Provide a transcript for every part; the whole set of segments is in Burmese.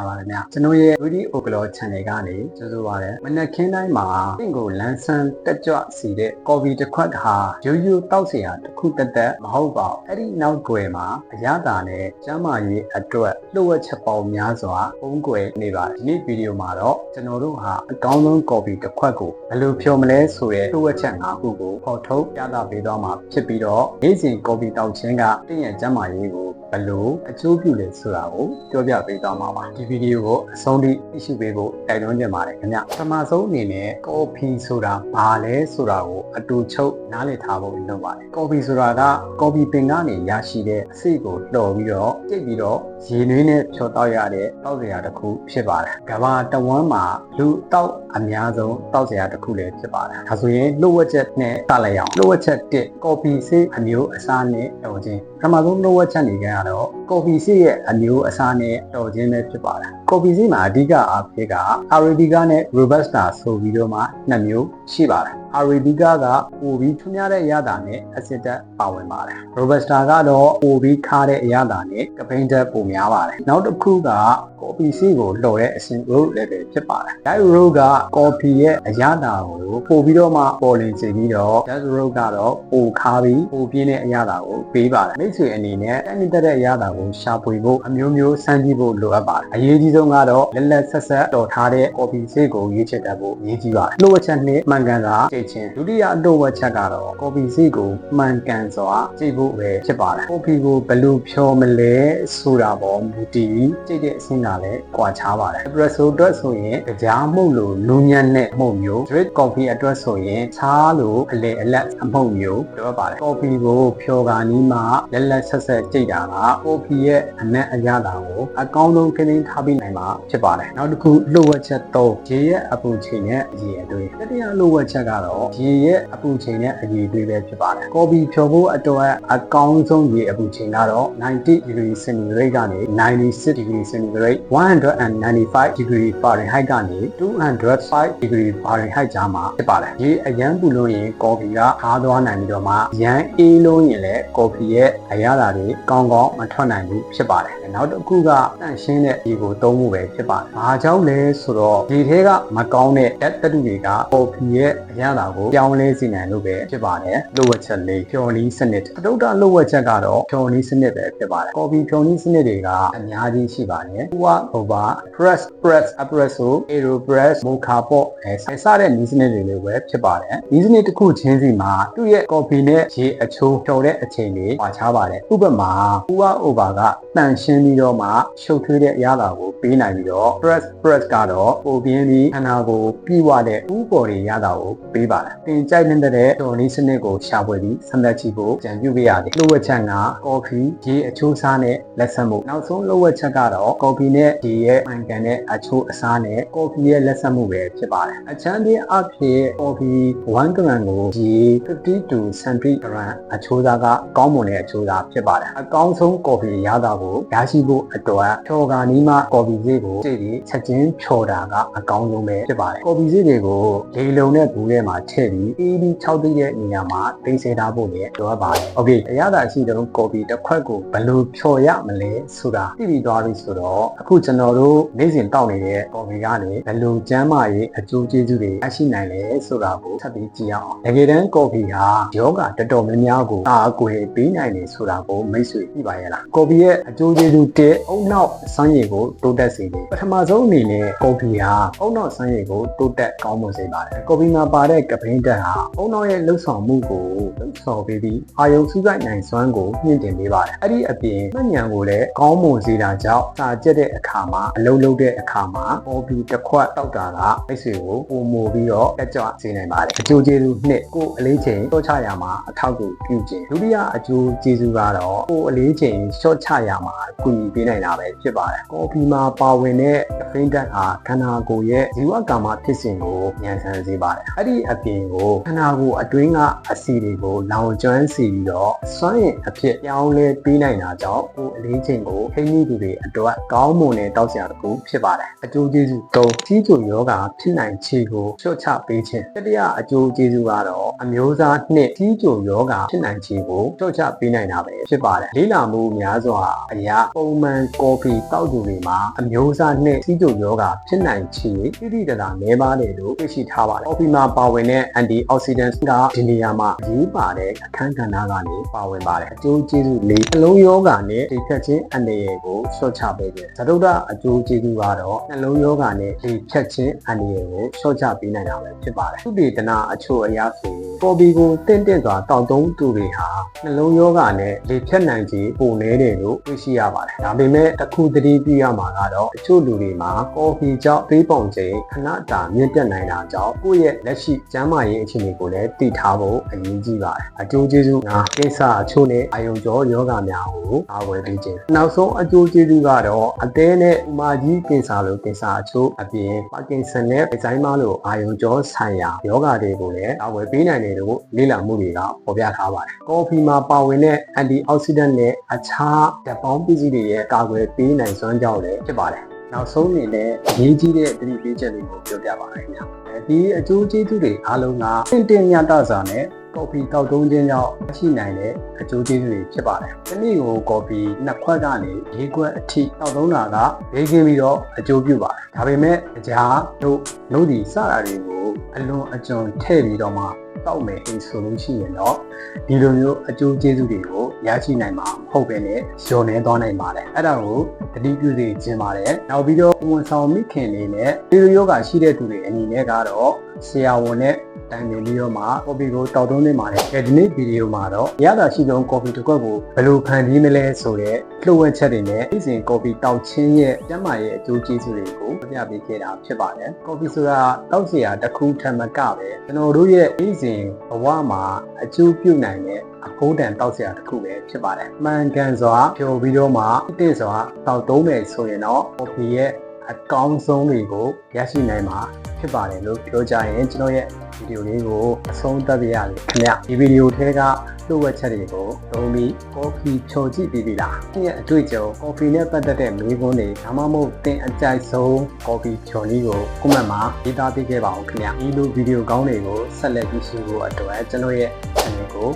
တာပါခင်ဗျာကျွန်တော်ရဲ့ Rudy Oglo Channel ကနေကြိုဆိုပါရစေမနက်ခင်းတိုင်းမှာတင့်ကိုလန်းဆန်းတက်ကြွစီတဲ့ကော်ဖီတစ်ခွက်ဟာရိုးရိုးတောက်စရာတစ်ခုတက်တက်မဟုတ်ပါဘူးအဲ့ဒီနောက်ွယ်မှာအရသာနဲ့ကျမ်းမာရေးအတွက်လှုပ်ဝက်ချက်ပေါင်းများစွာပုံကွယ်နေပါတယ်ဒီနေ့ဗီဒီယိုမှာတော့ကျွန်တော်တို့ဟာအကောင်းဆုံးကော်ဖီတစ်ခွက်ကိုဘယ်လိုဖြော်မလဲဆိုရဲလှုပ်ဝက်ချက်၅ခုကိုပေါ်ထုတ်ပြသပေးသွားမှာဖြစ်ပြီးတော့နေ့စဉ်ကော်ဖီတောက်ခြင်းကတင့်ရဲ့ကျမ်းမာရေးကို ဘယ်လိုအကျိုးပြုလဲဆိုတာကိုပြောပြပေးသွားမှာပါဒီဗီဒီယိုကိုအဆုံးထိကြည့်ရှုပေးဖို့တိုက်တွန်းချင်ပါတယ်ခင်ဗျပထမဆုံးအနေနဲ့ကော်ဖီဆိုတာဘာလဲဆိုတာကိုအတူချုပ်နားလည်ထားဖို့လုပ်ပါတယ်ကော်ဖီဆိုတာကကော်ဖီပင်ကနေရရှိတဲ့အဆိပ်ကိုလှော်ပြီးတော့တိတ်ပြီးတော့ရေနွေးနဲ့ဖြောတောက်ရတဲ့တောက်စရာတစ်ခုဖြစ်ပါတယ်ကမ္ဘာတဝန်းမှာလူတောက်အများဆုံးတောက်စရာတစ်ခုလည်းဖြစ်ပါတယ်ဒါဆိုရင်လှုပ်ဝက်ချက်နဲ့စလိုက်အောင်လှုပ်ဝက်ချက်1ကော်ဖီဆေးအမျိုးအစားနဲ့တော်ခြင်း ပထမဆုံးလှုပ်ဝက်ချက်နေကြရတော့ကော်ဖီဆေးရဲ့အမျိုးအစားနဲ့တော်ခြင်းပဲဖြစ်ပါတယ်ကော်ဖီဆေးမှာအဓိကအားဖြင့်က Arabica နဲ့ Robusta ဆိုပြီးတော့မှနှစ်မျိုးရှိပါတယ် Arabica ကပိုပြီးထွန်းများတဲ့အရသာနဲ့အစစ်တက်ပါဝင်ပါတယ် Robusta ကတော့ပိုပြီးခါတဲ့အရသာနဲ့ကပိန်းတက်ပိုများပါတယ်နောက်တစ်ခုကကော်ဖီဆေးကိုလှော်တဲ့အဆင့် road level ဖြစ်ပါတယ် Diet road ကကော်ဖီရဲ့အရသာကိုပိုပြီးတော့မှပေါ်လင်စေပြီးတော့ Diet road ကတော့ပိုခါပြီးပိုပြင်းတဲ့အရသာကိုပေးပါတယ်မိတ်ဆွေအနေနဲ့တက်မြင့်တက်တဲ့အရသာကိုရှာဖွေဖို့အမျိုးမျိုးစမ်းကြည့်ဖို့လိုအပ်ပါတယ်အရေးကြီးဆုံးကတော့လက်လက်ဆက်ဆက်တော်ထားတဲ့ကော်ဖီဆေးကိုရွေးချယ်တတ်ဖို့အရေးကြီးပါတယ်လှုပ်ဝက်ချက်နဲ့မှန်ကန်စွာကြိတ်ချင်းဒုတိယအလှုပ်ဝက်ချက်ကတော့ကော်ဖီဆေးကိုမှန်ကန်စွာကြိတ်ဖို့ပဲဖြစ်ပါတယ်ကော်ဖီကိုဘယ်လိုဖြောမလဲဆိုတာပေါ်မူတည်ပြီးကြိတ်တဲ့အဆင့်ကလည်းကွာခြားပါတယ် espresso အတွက်ဆိုရင်ကြားမှုလို့နူးညံ့တဲ့မှုမျိုး drip coffee အတွက်ဆိုရင်ချားလို့အလေအလတ်အမှုမျိုးလိုအပ်ပါတယ် coffee ကိုဖြောကာနီးမှလက်လက်ဆက်ဆက်ကြိတ်တာက coffee ရဲ့အနက်အရသာကိုအကောင်းဆုံးခင်းထားပြီးနိုင်မှာဖြစ်ပါတယ်နောက်တစ်ခုလှုပ်ဝက်ချက်3ရေရဲ့အပူချိန်နဲ့အရေအသွေးတတိယလှုပ်ဝက်ချက်ကတော့ရေရဲ့အပူချိန်နဲ့အရေအသွေးပဲဖြစ်ပါတယ် coffee ဖြောဖို့အတွက်အကောင်းဆုံးရေအပူချိန်ကတော့90 degree centigrade ကနေ96 degree centigrade 195 degree Fahrenheit ကနေ205 degree Fahrenheit ကြားမှာဖြစ်ပါတယ်ရေအရန်ပူလို့ရင်ကော်ဖီကခါသွားနိုင်ပြီးတော့မှရန်အေးလို့ရင်လည်းကော်ဖီရဲ့အရသာတွေကောင်းကောင်းမထွက်နိုင်ဘူးဖြစ်ပါတယ်နောက်တစ်ခုကတန့်ရှင်းတဲ့ရေကိုသုံးဖို့ပဲဖြစ်ပါတယ်။ဘာကြောင့်လဲဆိုတော့ဒီထဲကမကောင်းတဲ့ဓာတ်သတ္တုတွေကကော်ဖီရဲ့အရသာကိုပြောင်းလဲစေနိုင်လို့ပဲဖြစ်ပါတယ်။လှုပ်ဝက်ချက်လေးဖြော်နီးစနစ်အတုဒ္ဒလှုပ်ဝက်ချက်ကတော့ဖြော်နီးစနစ်ပဲဖြစ်ပါတယ်။ကော်ဖီဖြော်နီးစနစ်တွေကအများကြီးရှိပါတယ်။ဟိုကဟိုပါ press press espresso aeropress mocha pot အဲစတဲ့နီးစနစ်တွေလည်းပဲဖြစ်ပါတယ်။နီးစနစ်တစ်ခုချင်းစီမှာသူ့ရဲ့ကော်ဖီနဲ့ရေအချိုးဖြော်တဲ့အချိန်တွေပါခြားပါတယ်။ဥပမာဟိုက over ကတန်ရှင်းပြီးတော့မှရှုပ်ထွေးတဲ့အရာသာကိုပေးနိုင်ပြီးတော့ press press ကတော့ပိုပြင်းပြီးခန္ဓာကိုယ်ပြည့်ဝတဲ့ဥပေါ်တွေရတာကိုပေးပါတယ်။တင်ကြိုက်နေတဲ့တော်နီးစနစ်ကိုရှာဖွေပြီးဆန္ဒချီဖို့ကြံပြုပေးရတယ်။လှုပ်ဝက်ချက်ကကော်ဖီရေအချိုးစားနဲ့လက်ဆက်မှုနောက်ဆုံးလှုပ်ဝက်ချက်ကတော့ကော်ဖီနဲ့ဒီရဲ့မှန်ကန်တဲ့အချိုးအစားနဲ့ကော်ဖီရဲ့လက်ဆက်မှုပဲဖြစ်ပါတယ်။အချမ်းပြင်းအဖြစ်ကော်ဖီ1 gram ကိုရေ50 to 70 gram အချိုးစားကကောင်းမွန်တဲ့အချိုးစားဖြစ်ပါတယ်။အကောင်းဆုံးကော်ဖီရတာကိုရရှိဖို့အတွက်ဖြော်ကာနီးမှကော်ဖီဈေးကိုကြည့်ပြီးချက်ချင်းဖြော်တာကအကောင်းဆုံးပဲဖြစ်ပါတယ်ကော်ဖီဈေးတွေကိုလေလုံနဲ့ဘူးထဲမှာထည့်ပြီးအေးပြီး၆သိတဲ့နေရာမှာသိစေထားဖို့လည်းလိုအပ်ပါတယ်โอเคအရသာရှိတဲ့ကော်ဖီတစ်ခွက်ကိုဘယ်လိုဖြော်ရမလဲဆိုတာသိပြီးသွားပြီဆိုတော့အခုကျွန်တော်တို့နေ့စဉ်တောက်နေတဲ့ကော်ဖီကနေဘယ်လိုကျန်းမာရေးအကျိုးကျေးဇူးတွေအရှိနိုင်လဲဆိုတာကိုထပ်ပြီးကြည့်အောင်တကယ်တမ်းကော်ဖီဟာယောဂတော်တော်များများကိုအားအကွယ်ပေးနိုင်တယ်ဆို ုတာကိုမိတ်ဆွေသိပါရဲ့လားကော်ဖီရဲ့အကျိုးကျေးဇူးတဲ့အုံနောက်စမ်းရည်ကိုတိုးတက်စေတယ်ပထမဆုံးအနေနဲ့ကော်ဖီဟာအုံနောက်စမ်းရည်ကိုတိုးတက်ကောင်းမွန်စေပါတယ်ကော်ဖီမှာပါတဲ့ကပိန်းတက်ဟာအုံနောက်ရဲ့လှုပ်ဆောင်မှုကိုလှုပ်ဆောင်ပေးပြီးအာယုံစုစိုက်နိုင်စွမ်းကိုမြင့်တင်ပေးပါတယ်အဲ့ဒီအပြင်မှတ်ဉာဏ်ကိုလည်းကောင်းမွန်စေတာကြောင့်စာကျက်တဲ့အခါမှာအလုံးလုံးတဲ့အခါမှာကော်ဖီတစ်ခွက်တောက်တာကမိတ်ဆွေကိုပုံမူပြီးတော့တက်ကြွစေနိုင်ပါတယ်အကျိုးကျေးဇူးနှစ်ကိုအလေးချိန်ရှော့ချရမှာအထောက်အကူပြုခြင်းဒုတိယအကျိုးကျေးဇူးကတော့ကိုအလေးချိန်ရှော့ချရမှာကူညီပေးနိုင်တာပဲဖြစ်ပါတယ်ကော်ဖီမှာပါဝင်တဲ့ဖိန်းတက်ဟာခန္ဓာကိုယ်ရဲ့ဇီဝကာမဖြစ်စဉ်ကိုညံဆန်စေပါတယ်အဲ့ဒီအပြင်ကိုခန္ဓာကိုယ်အတွင်းကအဆီတွေကိုလောင်ကျွမ်းစေပြီးတော့စွမ်းရည်အဖြစ်ပြောင်းလဲပေးနိုင်တာကြောင့်ကိုအလေးချိန်ကိုထိန်းသိမ်းသူတွေအတွက်ကောင်းမွန်တဲ့တောက်စရာတစ်ခုဖြစ်ပါတယ်အကျိုးကျေးဇူး၃ကြီးကျိုယောဂဖြစ်နိုင်ခြေကိုလျှော့ချပေးခြင်းတတိယအကျိုးကျေးဇူးကတော့အမျိုးသားနှစ်ကြီးကျိုယောဂဖြစ်နိုင်ခြေကိုလျှော့ချပေးနိုင်နိုင်တာပဲဖြစ်ပါတယ်လေးလာမှုများစွာအရာပုံမှန်ကော်ဖီတောက်သူတွေမှာအမျိုးအစားနဲ့စီးကျုပ်ယောဂဖြစ်နိုင်ချေတိတိတလာနေပါတယ်လို့သိရှိထားပါတယ်ကော်ဖီမှာပါဝင်တဲ့ antioxidants ကဒီနေရာမှာအရေးပါတဲ့အခန်းကဏ္ဍကနေပါဝင်ပါတယ်အကျိုးကျေးဇူးလေးနှလုံးယောဂနဲ့ဒီဖြတ်ခြင်းအန္တရာယ်ကိုလျှော့ချပေးတယ်သဒုဒ္ဒအကျိုးကျေးဇူးကတော့နှလုံးယောဂနဲ့ဒီဖြတ်ခြင်းအန္တရာယ်ကိုလျှော့ချပေးနိုင်တာပဲဖြစ်ပါတယ်သုတေသနအချို့အရဆိုရင်ကော်ပီကိုတင့်တင့်စွာတောက်သုံးသူတွေဟာနှလုံးယောဂနဲ့လေဖြတ်နိုင်ခြင်းပုံနေတယ်လို့သိရှိရပါတယ်ဒါပေမဲ့တစ်ခုသတိပြုရမှာကတော့အချို့လူတွေမှာကော်ဖီကြောင့်သေးပုံချိန်ခဏတာမြင့်တက်နိုင်တာကြောင့်ကိုယ့်ရဲ့လက်ရှိကျန်းမာရေးအခြေအနေကိုလည်းသိထားဖို့အရေးကြီးပါတယ်အကျိုးကျေးဇူးကကိစ္စအချို့နဲ့အာယုံကြောယောဂများကိုအားဝယ်ပေးခြင်းနောက်ဆုံးအကျိုးကျေးဇူးကတော့အသေးနဲ့ဥမာကြီးကိစ္စလိုကိစ္စအချို့အပြင်ပါကင်ဆန်နဲ့ဒီဇိုင်းမလိုအာယုံကြောဆိုင်ရာယောဂတွေကိုလည်းအားဝယ်ပေးနိုင်တယ်လို့လေ့လာမှုတွေကဖော်ပြထားပါတယ်ကော်ဖီမှာပါဝင်တဲ့ antioxidant နဲ့အခြားဓာတ်ပေါင်းပစ္စည်းတွေရဲ့ကာကွယ်ပေးနိုင်စွမ်းကြောင့်လည်းဖြစ်ပါတယ်နောက်ဆုံးအနေနဲ့ရေးကြီးတဲ့သတိပေးချက်တွေကိုပြောပြပါမယ်ခင်ဗျာအဲဒီအကျိုးကျေးဇူးတွေအားလုံးကတင့်တင်မြတ်တစွာနဲ့ကော်ဖီတောက်သုံးခြင်းကြောင့်ရှိနိုင်တဲ့အကျိုးကျေးဇူးတွေဖြစ်ပါတယ်။ဒီနေ့ကိုကော်ဖီနှစ်ခွက်ကနေ၄ခွက်အထိတောက်သုံးတာကဘေးကင်းပြီးတော့အကျိုးပြုပါတယ်။ဒါပေမဲ့အကြာတို့နှုတ်ဒီစတာတွေကို အလွန်အကျွံထည့်ပြီးတော့မှတောက်မယ်အိမ်ဆိုလို့ရှိရင်တော့ဒီလိုမျိုးအကျိုးကျေးဇူးတွေကိုရရှိနိုင်မှာမဟုတ်ပဲနဲ့လျော်နေသွားနိုင်ပါတယ်။အဲ့ဒါကိုတတိပြုစေခြင်းပါတယ်။နောက်ပြီးတော့ဝန်ဆောင်မိခင်တွေနဲ့ဒီလိုယောဂရှိတဲ့သူတွေအနေနဲ့ကတော့ဆရာဝန်နဲ့ တိုင်ပင်ပြီးတော့မှ copy ကိုတောက်သွင်းနေပါတယ်။ဒီနေ့ဗီဒီယိုမှာတော့ရတာရှိဆုံး copy တစ်ခွက်ကိုဘယ်လိုဖန်တီးမလဲဆိုတဲ့လှုပ်ဝက်ချက်တွေနဲ့အစဉ် copy တောက်ခြင်းရဲ့ကျန်းမာရေးအကျိုးကျေးဇူးတွေကိုပြပေးခဲ့တာဖြစ်ပါတယ်။ copy ဆိုတာတောက်စရာတစ်ခုထက်မကပဲကျွန်တော်တို့ရဲ့အစဉ်ဘဝမှာအကျိုးပြုနိုင်တဲ့အဖိုးတန်တောက်စရာတစ်ခုပဲဖြစ်ပါတယ်။မှန်ကန်စွာဖြိုပြီးတော့မှအစ်စ်စွာတောက်သုံးမယ်ဆိုရင်တော့ copy ရဲ့အကောင်းဆုံးတွေကိုရရှိနိုင်မှာ ဖြစ်ပါတယ်လို့ပြောကြရင်ကျွန်တော်ရဲ့ဗီဒီယိုလေးကိုအဆုံးသတ်ပြရစေခင်ဗျဒီဗီဒီယိုထဲကလှုပ်ဝက်ချက်တွေကိုသုံးပြီးကော်ဖီဖြော်ကြည့်ပြီးပြီလားဒီရဲ့အတွေ့အကြုံကော်ဖီနဲ့ပတ်သက်တဲ့မေးခွန်းတွေဒါမှမဟုတ်သင်အကြိုက်ဆုံးကော်ဖီဖြော်နည်းကိုကွန်မန့်မှာရေးသားပေးခဲ့ပါဦးခင်ဗျဒီလိုဗီဒီယိုကောင်းတွေကိုဆက်လက်ကြည့်ရှုဖို့အတွက်ကျွန်တော်ရဲ့ channel ကို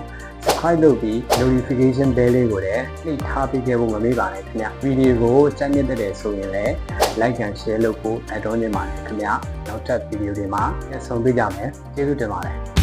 subscribe လုပ်ပြီး notification bell လေးကိုလည်းနှိပ်ထားပေးခဲ့ဖို့မမေ့ပါနဲ့ခင်ဗျဗီဒီယိုကိုကြိုက်မြတ်တဲ့ဆိုရင်လည်း like and share လုပ်ဖို့အတော့နေပါတယ်ခင်ဗျနောက်ထပ်ဗီဒီယိုတွေမှာပြန်ဆုံတွေ့ကြမယ်ကျေးဇူးတင်ပါတယ်